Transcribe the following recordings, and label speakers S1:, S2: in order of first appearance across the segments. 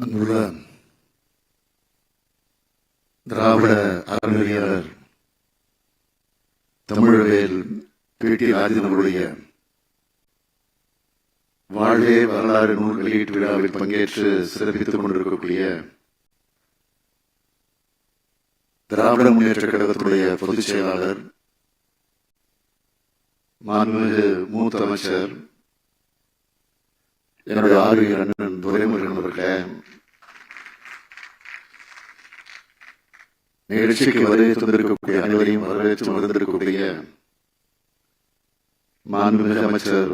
S1: அன்புள்ள திராவிட அறநிலையாளர் தமிழவேல் பேட்டி ராஜனவருடைய வாழ்வே வரலாறு நூல் வெளியீட்டு விழாவில் பங்கேற்று சிறப்பித்துக் கொண்டிருக்கக்கூடிய திராவிட முன்னேற்ற கழகத்துடைய பொதுச் செயலாளர் மாண்புமிகு மூத்த அமைச்சர் என்னுடைய ஆளுநர் அண்ணன் துரைமுருகன் அவர்களே நிகழ்ச்சிக்கு வருகை தந்திருக்கக்கூடிய அனைவரையும் வரவேற்று வந்திருக்கக்கூடிய மாண்புமிகு அமைச்சர்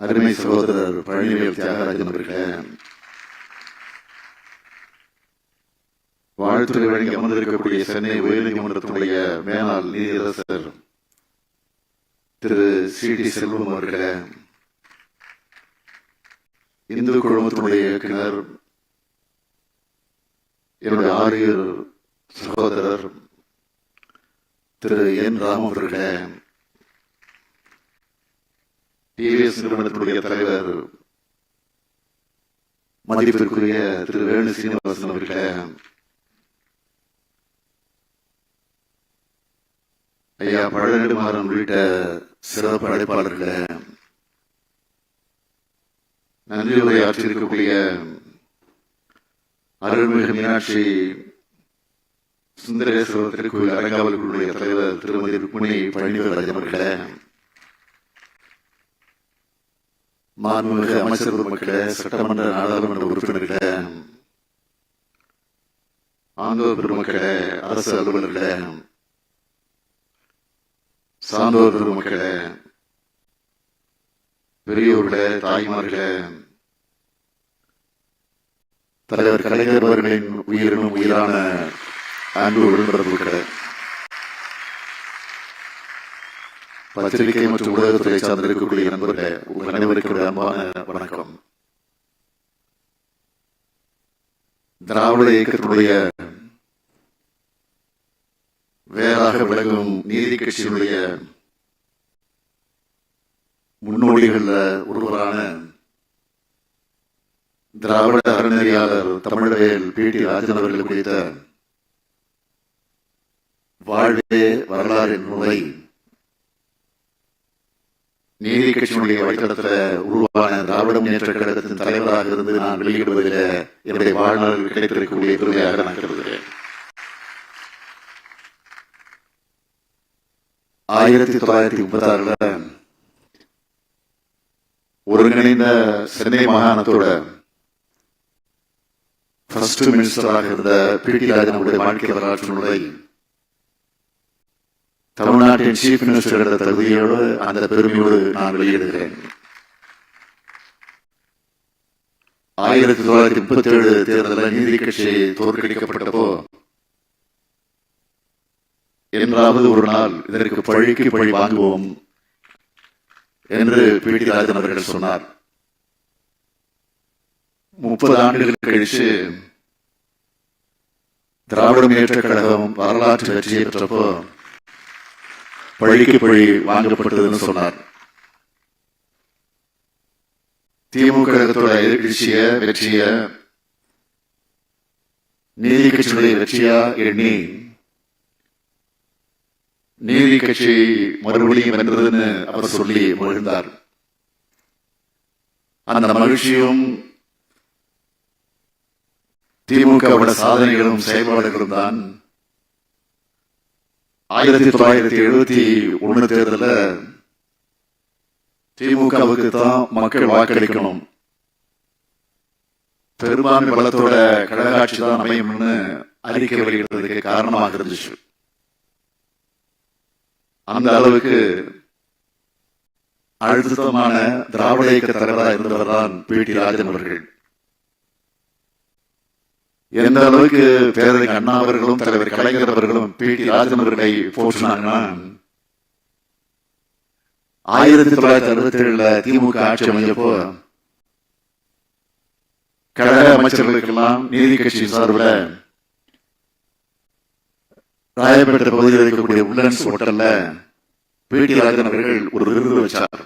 S1: அருமை சகோதரர் பழனிவேல் தியாகராஜன் அவர்களே. வாழ்த்துறை வழங்கி அமர்ந்திருக்கக்கூடிய சென்னை உயர்நீதிமன்றத்துடைய மேலாள் நீதியரசர் திரு சி டி செல்வம் அவர்களே. இந்து குழுமத்தினுடைய இயக்குனர் என்னுடைய ஆரியர் சகோதரர் திரு என் ராம் அவர்களே டிவிஎஸ் நிறுவனத்தினுடைய தலைவர் மதிப்பிற்குரிய திரு வேணு சீனிவாசன் அவர்களே ஐயா பழநெடுமாறன் உள்ளிட்ட சிறப்பு அழைப்பாளர்களே நன்றி உரை ஆற்றியிருக்கக்கூடிய அருள்மிகு மீனாட்சி. சுந்தரேஸ்வரர் திருக்கோயில் அரங்காவல்களுடைய தலைவர் திருமதி ருக்மிணி பழனிவராஜன் அவர்களே. மாண்புமிகு அமைச்சர் பெருமக்களே சட்டமன்ற நாடாளுமன்ற உறுப்பினர்களே. ஆண்டோர் பெருமக்களே அரசு அலுவலர்களே. சான்றோர் பெருமக்களே. பெரியோர்களே தாய்மார்களே. தலைவர் கலைஞர் அவர்களின் உயிரினும் உயிரான அன்பு உடன்பிறப்புகளே பத்திரிகை மற்றும் ஊடகத்துறை சார்ந்திருக்கக்கூடிய நண்பர்களே உங்கள் அனைவருக்கு அன்பான வணக்கம். திராவிட இயக்கத்தினுடைய வேறாக விளங்கும் நீதி கட்சியினுடைய முன்னோடிகளில் ஒருவரான திராவிட அறநெறியாளர் தமிழவேல் பி. டி. ராஜன் அவர்கள் குறித்த வாழ்வே வரலாறு நூலை நீதி கட்சியினுடைய வழித்தடத்தில் உருவான திராவிட முன்னேற்ற கழகத்தின் தலைவராக இருந்து நான் வெளியிடுவதில் என்னுடைய வாழ்நாள் கிடைத்திருக்கக்கூடிய பெருமையாக நான் கருதுகிறேன். ஆயிரத்தி தொள்ளாயிரத்தி முப்பத்தி ஆறுல ஒருங்கிணைந்த சென்னை மாகாணத்தோட ஃபர்ஸ்ட் மினிஸ்டராக இருந்த பி டி ராஜனுடைய வாழ்க்கை வரலாற்று நூலை தமிழ்நாட்டின் சீஃப் மினிஸ்டர் என்ற தகுதியோடு அந்த பெருமையோடு நான் வெளியிடுகிறேன். ஆயிரத்தி தொள்ளாயிரத்தி முப்பத்தி ஏழு தேர்தலில் நீதி கட்சி தோற்கடிக்கப்பட்டப்போ என்றாவது ஒரு நாள் இதற்கு பழிக்கு பழி வாங்குவோம் என்று பி டி ராஜன் அவர்கள் சொன்னார் முப்பது ஆண்டுகள் கழிச்சு திராவிட முன்னேற்ற கழகம் வரலாற்று வெற்றியை பெற்றப்போ பழிக்கு பழி வாங்கப்பட்டதுன்னு சொன்னார். திமுக கழகத்தோட எழுச்சிய வெற்றிய நீதி கட்சியுடைய வெற்றியா எண்ணி நீதி கட்சி மறுபடியும் வென்றதுன்னு அவர் சொல்லி மகிழ்ந்தார். அந்த மகிழ்ச்சியும் திமுகவோட சாதனைகளும் செயல்பாடுகளும் தான். ஆயிரத்தி தொள்ளாயிரத்தி எழுபத்தி ஒண்ணு தேர்தல திமுகவுக்கு தான் மக்கள் வாக்களிக்கணும். பெரும்பான்மை பலத்தோட கழகாட்சி தான் அமையும்னு அறிக்கை வெளியிடுறதுக்கு காரணமாக இருந்துச்சு. அந்த அளவுக்கு அழுத்தமான திராவிட இயக்க தலைவராக இருந்தவர் தான் பி டி ராஜன் அவர்கள். எந்த அளவுக்கு பேரறிஞர் அண்ணா அவர்களும் தலைவர் கலைஞர் அவர்களும் பி டி ராஜன் அவர்களை போற்றினாங்கன்னா ஆயிரத்தி தொள்ளாயிரத்தி அறுபத்தி ஏழுல திமுக ஆட்சி அமைஞ்சப்போ கழக அமைச்சர்களுக்கெல்லாம் நீதி கட்சி சார்பில் ராயப்பேட்டை பகுதியில் இருக்கக்கூடிய உள்ளன்ஸ் ஹோட்டல்ல பி டி ராஜன் அவர்கள் ஒரு விருது வச்சார்.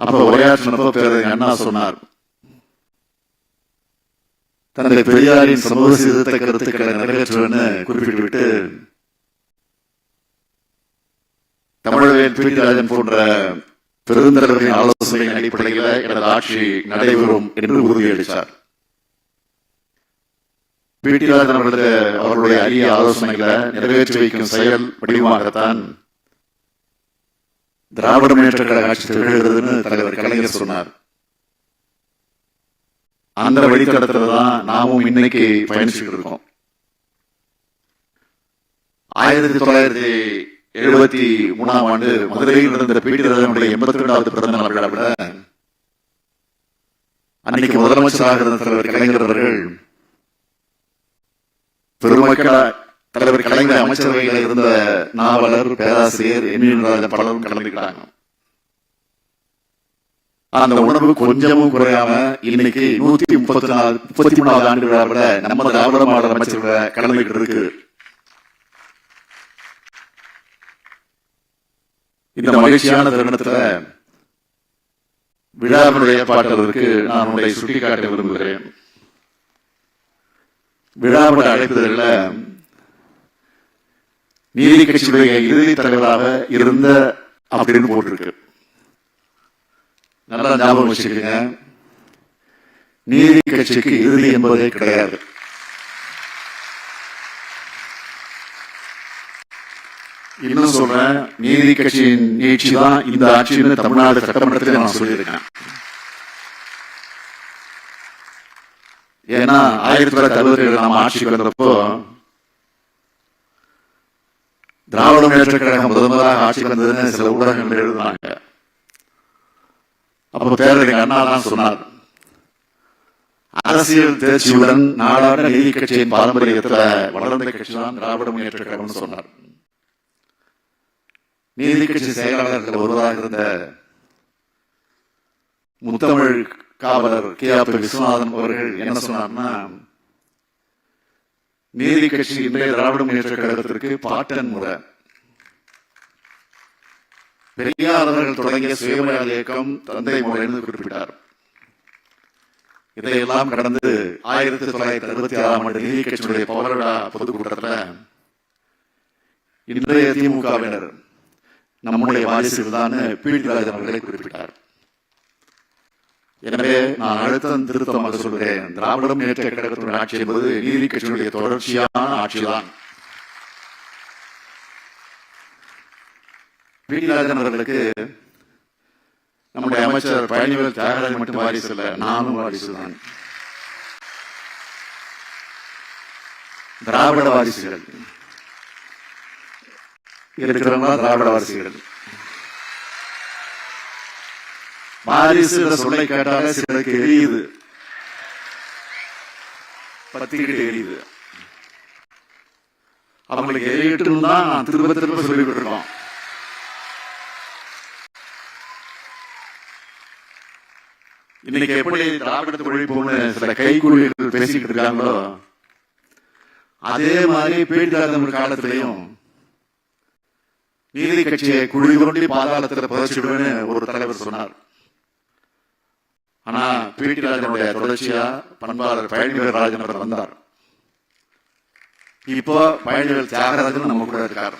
S1: அப்ப உரையாற்றினப்ப பேரறிஞர் அண்ணா சொன்னார் தன்னுடைய பெரியாரின் சமூக சீர்திருத்த கருத்துக்களை நிறைவேற்றுவேன்னு குறிப்பிட்டுவிட்டு தமிழவேல் பி. போன்ற பெருந்தலைவரின் ஆலோசனையின் அடிப்படையில் எனது ஆட்சி நடைபெறும் என்று உறுதியளித்தார். பி. டி. ராஜன் அவர்களது அவர்களுடைய அரிய ஆலோசனைகளை நிறைவேற்றி வைக்கும் செயல் வடிவமாகத்தான் திராவிட முன்னேற்ற கழக ஆட்சி திகழ்கிறதுன்னு தலைவர் கலைஞர் சொன்னார். அந்த வழித்தடத்துல தான் நாமும் இன்னைக்கு பயணிச்சுட்டு இருக்கோம். ஆயிரத்தி தொள்ளாயிரத்தி எழுபத்தி மூணாம் ஆண்டு மதுரையில் நடந்த பி டி ராஜனுடைய எண்பத்தி ரெண்டாவது பிறந்த நாள் விழாவில் அன்னைக்கு முதலமைச்சராக இருந்த தலைவர் கலைஞர் அவர்கள் பெருமக்கள தலைவர் கலைஞர் அமைச்சரவையில் இருந்த நாவலர் பேராசிரியர் என் பலரும் கலந்துக்கிட்டாங்க. அந்த உணர்வு கொஞ்சமும் குறையாம இன்னைக்கு நூத்தி முப்பத்தி நாலு முப்பத்தி மூணாவது ஆண்டு விழாவில் நம்ம திராவிட மாடல் அமைச்சரவை கலந்துகிட்டு இருக்கு. இந்த மகிழ்ச்சியான தருணத்துல விழாவினுடைய ஏற்பாட்டாளருக்கு நான் உங்களை சுட்டிக்காட்ட விரும்புகிறேன். விழாவிட அழைப்பதில் நீதி கட்சியுடைய இறுதி தலைவராக இருந்த அப்படின்னு போட்டிருக்கு. நல்லா ஞாபகம் வச்சுக்கோங்க. நீதி கட்சிக்கு இறுதி என்பதே கிடையாது. இன்னும் சொல்றேன் நீதி கட்சியின் நீட்சி தான் இந்த ஆட்சின்னு தமிழ்நாடு சட்டமன்றத்தில் நான் சொல்லியிருக்கேன். ஏன்னா ஆயிரத்தி தொள்ளாயிரத்தி அறுபத்தி ஏழு நம்ம ஆட்சிக்கு வந்தப்போ திராவிட முன்னேற்ற கழகம் முதல் முதலாக ஆட்சிக்கு வந்ததுன்னு சில ஊடகங்கள் எழுதுனாங்க. அப்ப பேரறிஞர் அண்ணா தான் சொன்னார். அரசியல் தேர்ச்சியுடன் நாடாளு நீதி கட்சியின் பாரம்பரியத்துல வளர்ந்த கட்சி தான் திராவிட முன்னேற்ற கழகம்னு சொன்னார். நீதி கட்சி செயலாளர்கள் ஒருவராக இருந்த முத்தமிழ் காவலர் கே ஆர் விஸ்வநாதன் அவர்கள் என்ன சொன்னார்னா நீதி கட்சி இன்றைய திராவிட முன்னேற்ற கழகத்திற்கு பாட்டன் முறை. பெரியார் அவர்கள் தொடங்கிய சுயமரியாதை இயக்கம் தந்தை முறை என்று குறிப்பிட்டார். இதையெல்லாம் கடந்து ஆயிரத்தி தொள்ளாயிரத்தி அறுபத்தி ஆறாம் ஆண்டு நீதி கட்சியுடைய பவரடா பொதுக்கூட்டத்தில் இன்றைய திமுகவினர் நம்முடைய வாரிசுகள் தான் பி ராஜன் அவர்களை குறிப்பிட்டார். எனவே நான் அழுத்தம் திருத்தமாக சொல்கிறேன். திராவிட முன்னேற்ற கழகத்தினுடைய ஆட்சி என்பது நீதி கட்சியினுடைய தொடர்ச்சியான ஆட்சிதான். பி அவர்களுக்கு நம்முடைய அமைச்சர் பழனிவேல் தியாகராஜன் மட்டும் வாரிசு இல்லை நானும் வாரிசு தான். திராவிட வாரிசுகள். இருக்கிறவங்க திராவிட வாரிசுகள். வாரிசு என்ற சொல்லை கேட்டாலே சிலருக்கு எரியுது. பத்திக்கிட்டு எரியுது. அவங்களுக்கு எரியட்டும் தான் நான் திரும்ப திரும்ப சொல்லிக்கிட்டு இருக்கோம் இன்னைக்கு எப்படி திராவிடத்தை ஒழிப்போம்னு சில கைகூலிகள் பேசிக்கிட்டு இருக்காங்களோ அதே மாதிரி பீடிதாதம் காலத்திலையும் நீதி கட்சியை குழி தோண்டி பாதாளத்தில் புதைச்சிடுவேன்னு ஒரு தலைவர் சொன்னார். ஆனா பி தொடர்ச்சியா பண்பாளர் பழனிவேல் ராஜன் அவர் வந்தார். இப்போ பழனிவேல் தியாகராஜன் நம்ம கூட இருக்கார்.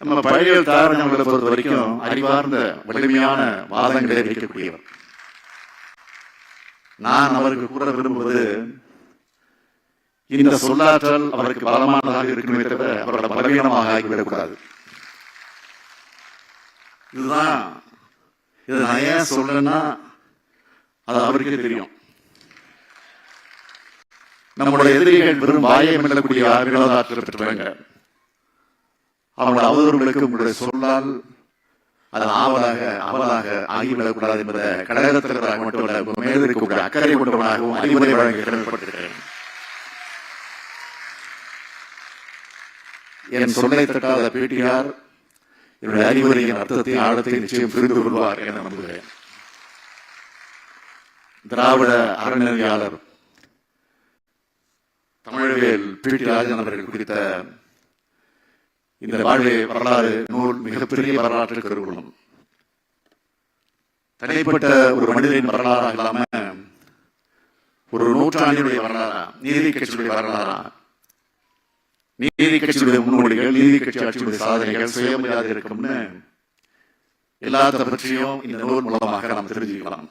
S1: நம்ம பழனிவேல் தியாகராஜன் பொறுத்த வரைக்கும் அறிவார்ந்த வலிமையான வாதங்களை வைக்கக்கூடியவர் நான் அவருக்கு கூற விரும்புவது இந்த சொல்லாற்றல் அவருக்கு பலமானதாக இருக்கணுமே தவிர அவரோட பலவீனமாக ஆகிவிடக்கூடாது. இதுதான் இது நான் ஏன் சொல்லணும்னா அது அவருக்கே தெரியும். நம்மளோட எதிரிகள் வெறும் வாயை மெல்லக்கூடிய ஆற்றல் பெற்றவங்க. அவர்கள் அவதூறுகளுக்கு உங்களுடைய சொல்லால் அது ஆவலாக அவலாக ஆகிவிடக்கூடாது என்பதை கழகத் தலைவராக மட்டுமல்ல உங்க இருக்கக்கூடிய அக்கறை கொண்டவனாகவும் அறிவுரை வழங்க கடமைப்பட்டிருக்கிறேன் என் சொல்லை தட்டாத பேட்டியார் என்னுடைய அறிவுரையின் அர்த்தத்தை ஆழத்தை நிச்சயம் புரிந்து கொள்வார் என நம்புகிறேன். திராவிட அறநிலையாளர் தமிழவேல் பி டி ராஜன் அவர்கள் குறித்த இந்த வாழ்வே வரலாறு நூல் மிகப்பெரிய வரலாற்று கருவூலம். தனிப்பட்ட ஒரு மனிதனின் வரலாறாக இல்லாம ஒரு நூற்றாண்டினுடைய வரலாறா? நீதி கட்சியுடைய வரலாறா? நீதி கட்சியுடைய முன்னோடிகள் நீதி கட்சி ஆட்சியுடைய சாதனைகள் சுயமரியாதை இருக்கும்னு எல்லாத்த பற்றியும் இந்த நூல் மூலமாக நாம் தெரிஞ்சுக்கலாம்.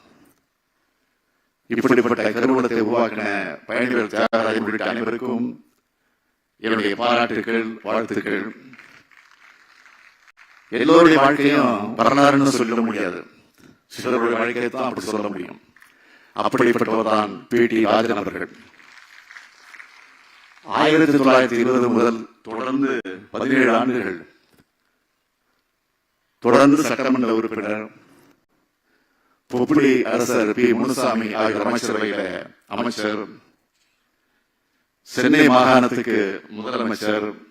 S1: இப்படிப்பட்ட கருவூலத்தை உருவாக்கின பயணிகள் தியாகராஜன் உள்ளிட்ட அனைவருக்கும் என்னுடைய பாராட்டுகள் வாழ்த்துக்கள். எல்லோருடைய வாழ்க்கையும் வரலாறுன்னு சொல்ல முடியாது. சிலருடைய வாழ்க்கையை தான் அப்படி சொல்ல முடியும். அப்படிப்பட்டவர் தான் பி. டி. ராஜன் அவர்கள். ஆயிரத்தி தொள்ளாயிரத்தி இருபது முதல் தொடர்ந்து பதினேழு ஆண்டுகள். தொடர்ந்து சட்டமன்ற உறுப்பினர் பொப்பிடி அரசர் பி. முனுசாமி ஆகியோர் அமைச்சரவையில அமைச்சர். சென்னை மாகாணத்துக்கு முதலமைச்சர்.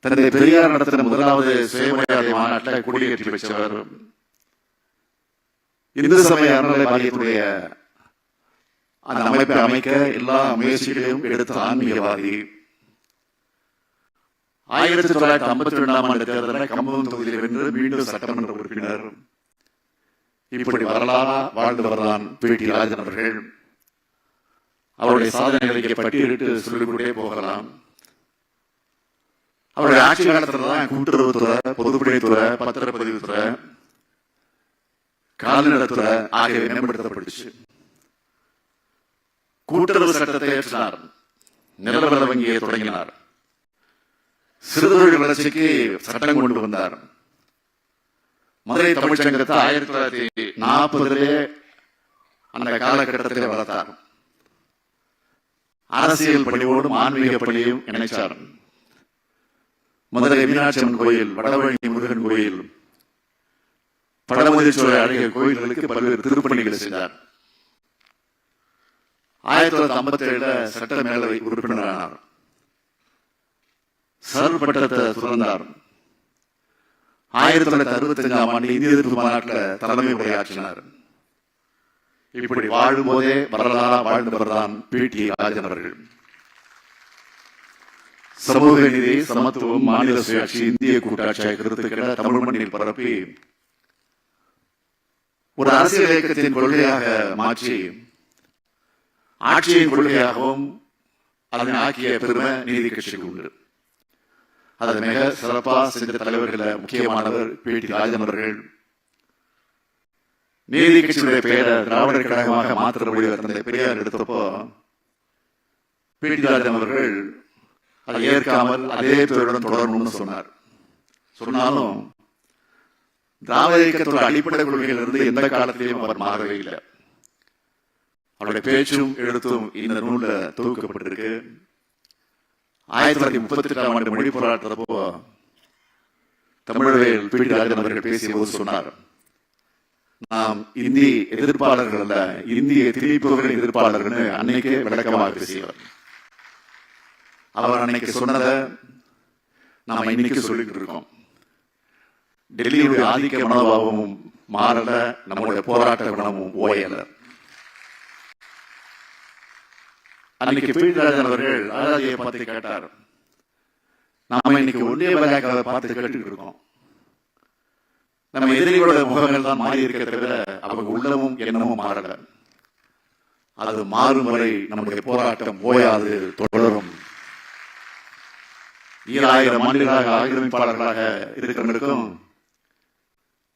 S1: தன்னுடைய பெரியார் நடத்தின முதலாவது சுயமரியாதை மாநாட்டில் கொடியேற்றி வச்சவர் இந்து சமய அறநிலை வாரியத்துடைய அந்த அமைப்பை அமைக்க எல்லா முயற்சிகளையும் எடுத்த ஆன்மீகவாதி. ஆயிரத்தி தொள்ளாயிரத்தி ஐம்பத்தி ரெண்டாம் ஆண்டு தேர்தலில் கம்பம் தொகுதியில் வென்று மீண்டும் சட்டமன்ற உறுப்பினர். இப்படி வரலாறா வாழ்ந்தவர்தான் பி. டி. ராஜன் அவர்கள். அவருடைய சாதனைகளை பட்டியலிட்டு சொல்லிக்கொண்டே போகலாம். அவருடைய ஆட்சி காலத்துல தான் கூட்டுறவுத்துறை பொதுப்பணித்துறை பத்திரப்பதிவுத்துறை கால்நடைத்துறை ஆகியவை மேம்படுத்தப்பட்டுச்சு. கூட்டுறவு சட்டத்தை ஏற்றினார். நிலவர வங்கியை தொடங்கினார். சிறுதொழில் வளர்ச்சிக்கு சட்டம் கொண்டு வந்தார். மதுரை தமிழ்ச்சங்கத்தை ஆயிரத்தி தொள்ளாயிரத்தி நாற்பதிலே அந்த காலகட்டத்திலே வளர்த்தார். அரசியல் பணியோடும் ஆன்மீக பணியும் இணைச்சார். மதுரை மீனாட்சி அம்மன் கோயில் வடவழி முருகன் கோயில். பழமுதிர்ச்சோலை அழகிய கோயில்களுக்கு பல்வேறு திருப்பணிகளை செய்தார். ஆயிரத்தி தொள்ளாயிரத்தி ஐம்பத்தி ஏழுல சட்ட மேலவை உறுப்பினரானார். சர் பட்டத்தை துறந்தார். ஆயிரத்தி தொள்ளாயிரத்தி அறுபத்தி அஞ்சாம் ஆண்டு இந்திய எதிர்ப்பு மாநாட்டில் தலைமை உரையாற்றினார். இப்படி வாழும் போதே வரலாறா வாழ்ந்தவர்தான் பி டி ராஜன் அவர்கள். சமூக நீதி சமத்துவம் மாநில சுயாட்சி இந்திய கூட்டாட்சி கருத்துக்களை தமிழ் மண்ணில் பரப்பி ஒரு அரசியல் இயக்கத்தின் கொள்கையாக மாற்றி ஆட்சியின் கொள்கையாகவும் அதனை ஆக்கிய பெருமை நீதி கட்சிக்கு உண்டு. அதை மிக சிறப்பாக செஞ்ச தலைவர்கள முக்கியமானவர் பி. டி. ராஜன் அவர்கள். நீதி கட்சியினுடைய பெயரை திராவிடர் கழகமாக மாற்ற முடிவு தந்தை பெரியார் எடுத்தப்போ பி. டி. ராஜன் அவர்கள் அதை ஏற்காமல் அதே துறையுடன் தொடரணும்னு சொன்னார். சொன்னாலும் திராவிட இயக்கத்தோட அடிப்படை கொள்கையிலிருந்து எந்த காலத்திலையும் அவர் மாறவே இல்லை. அவருடைய பேச்சும் எழுத்தும் இந்த நூலில் தொகுக்கப்பட்டிருக்கு. ஆயிரத்தி தொள்ளாயிரத்தி முப்பத்தி எட்டாம் ஆண்டு மொழி போராட்டத்தப்போ தமிழர்கள் பி. டி. ராஜன் அவர்கள் பேசிய போது சொன்னார் நாம் இந்தி எதிர்ப்பாளர்கள் அல்ல இந்திய திணிப்பவர்கள் எதிர்ப்பாளர்கள் அன்னைக்கே விளக்கமாக பேசியவர். அவர் அன்னைக்கு சொன்னதை நாம இன்னைக்கு சொல்லிட்டு இருக்கோம். டெல்லியுடைய ஆதிக்க மனோபாவமும் மாறல நம்மளுடைய போராட்ட குணமும் ஓயல. அன்னைக்கு பீட்டராஜன் அவர்கள் அழகாதியை பார்த்து கேட்டார். நாம இன்னைக்கு ஒன்றே பகாக்காவை பார்த்து கேட்டுட்டு இருக்கோம். நம்ம எதிரிகளோட முகங்கள் தான் மாறி இருக்க தவிர அவங்க உள்ளமும் எண்ணமும் மாறல. அது மாறும் வரை நம்முடைய போராட்டம் ஓயாது தொடரும். ஈராயிரம் ஆண்டுகளாக ஆக்கிரமிப்பாளர்களாக இருக்கிறவங்களுக்கும்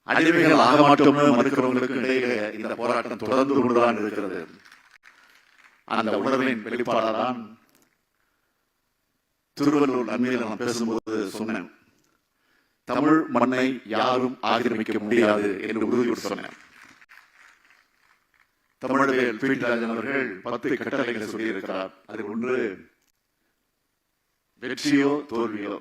S1: அடிமைகள் ஆக மாட்டோம்னு மறுக்கிறவங்களுக்கு இடையே இந்த போராட்டம் தொடர்ந்து கொண்டுதான் இருக்கிறது. அந்த உணர்வின் வெளிப்பாடாதான் திருவள்ளூர் நன்மையில் நான் பேசும்போது சொன்னேன். தமிழ் மண்ணை யாரும் ஆக்கிரமிக்க முடியாது என்று உறுதியோடு சொன்னேன். தமிழக பீட்டராஜன் அவர்கள் பத்து கட்டளைகளை சொல்லியிருக்கிறார். அதில் ஒன்று வெற்றியோ தோல்வியோ?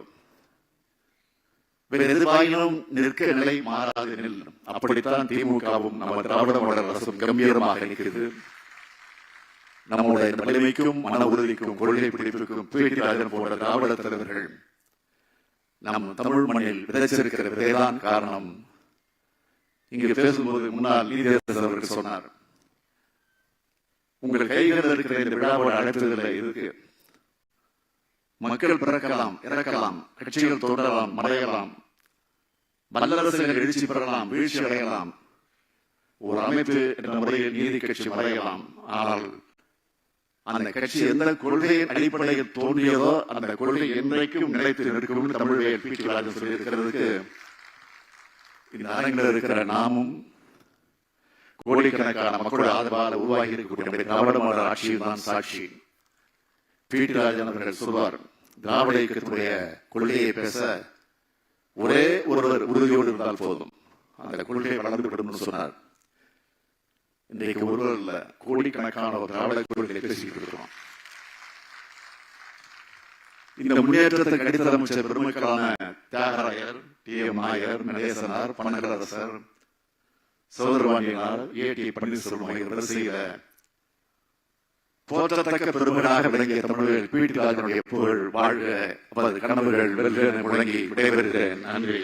S1: வேறு எதிர்வாயினும் நிற்க நிலை மாறாது நில் அப்படித்தான் திமுகவும் நம்ம திராவிட மாடல் அரசும் கம்பீரமாக இருக்கிறது நம்முடைய வலிமைக்கும் மன உறுதிக்கும் கொள்கை பிடிப்புக்கும் பீட்டிராஜன் போன்ற திராவிட தலைவர்கள் நம் தமிழ் மண்ணில் விதைச்சிருக்கிற விதைதான் காரணம். இங்கு பேசும்போது முன்னாள் நீதியரசர் அவர்கள் சொன்னார் உங்கள் கைகளில் இருக்கிற இந்த விழாவோட அழைப்புகளை இருக்கு. மக்கள் பிறக்கலாம் இறக்கலாம் கட்சிகள் தோன்றலாம் மறையலாம். வல்லரசுகள் எழுச்சி பெறலாம் வீழ்ச்சி அடையலாம். ஒரு அமைப்பு என்ற முறையில் நீதி கட்சி மறையலாம். ஆனால் அந்த கட்சி எந்த கொள்கையின் அடிப்படையில் தோன்றியதோ அந்த கொள்கை என்றைக்கும் நிலைத்து நிற்கும் தமிழ் பீட்டி ராஜன் சொல்லியிருக்கிறதுக்கு இந்த அரங்கில் இருக்கிற நாமும் கோடிக்கணக்கான மக்களுடைய ஆதரவால் உருவாகி இருக்கக்கூடிய கவனமான ஆட்சியில் தான் சாட்சி. பீட்டி ராஜன் அவர்கள் சொல்வார் திராவிட இயக்கத்துடைய கொள்கையை பேச ஒரே ஒருவர் உறுதியோடு இருந்தால் போதும். அந்த கொள்கை வளர்ந்து விடும் சொன்னார். இன்றைக்கு ஒருவர் இல்ல கோடிக்கணக்கான ஒரு திராவிட கொள்கைகளை பேசிக்கிட்டு இருக்கிறோம். இந்த முன்னேற்றத்துக்கு அடித்தளமிச்ச பெருமக்களான தியாகராயர் டி எம் நாயர் நடேசனார் பனகரசர் சௌதரவாணியனார் ஏ டி பன்னீர்செல்வம் ஆகியோர் செய்த போற்றத்தக்க பெருமனாக விளங்கிய தமிழர்கள் பீட்டிராஜனுடைய புகழ் வாழ்க. கனவுகள் வெல்க முழங்கி விடைபெறுகிறேன். நன்றி.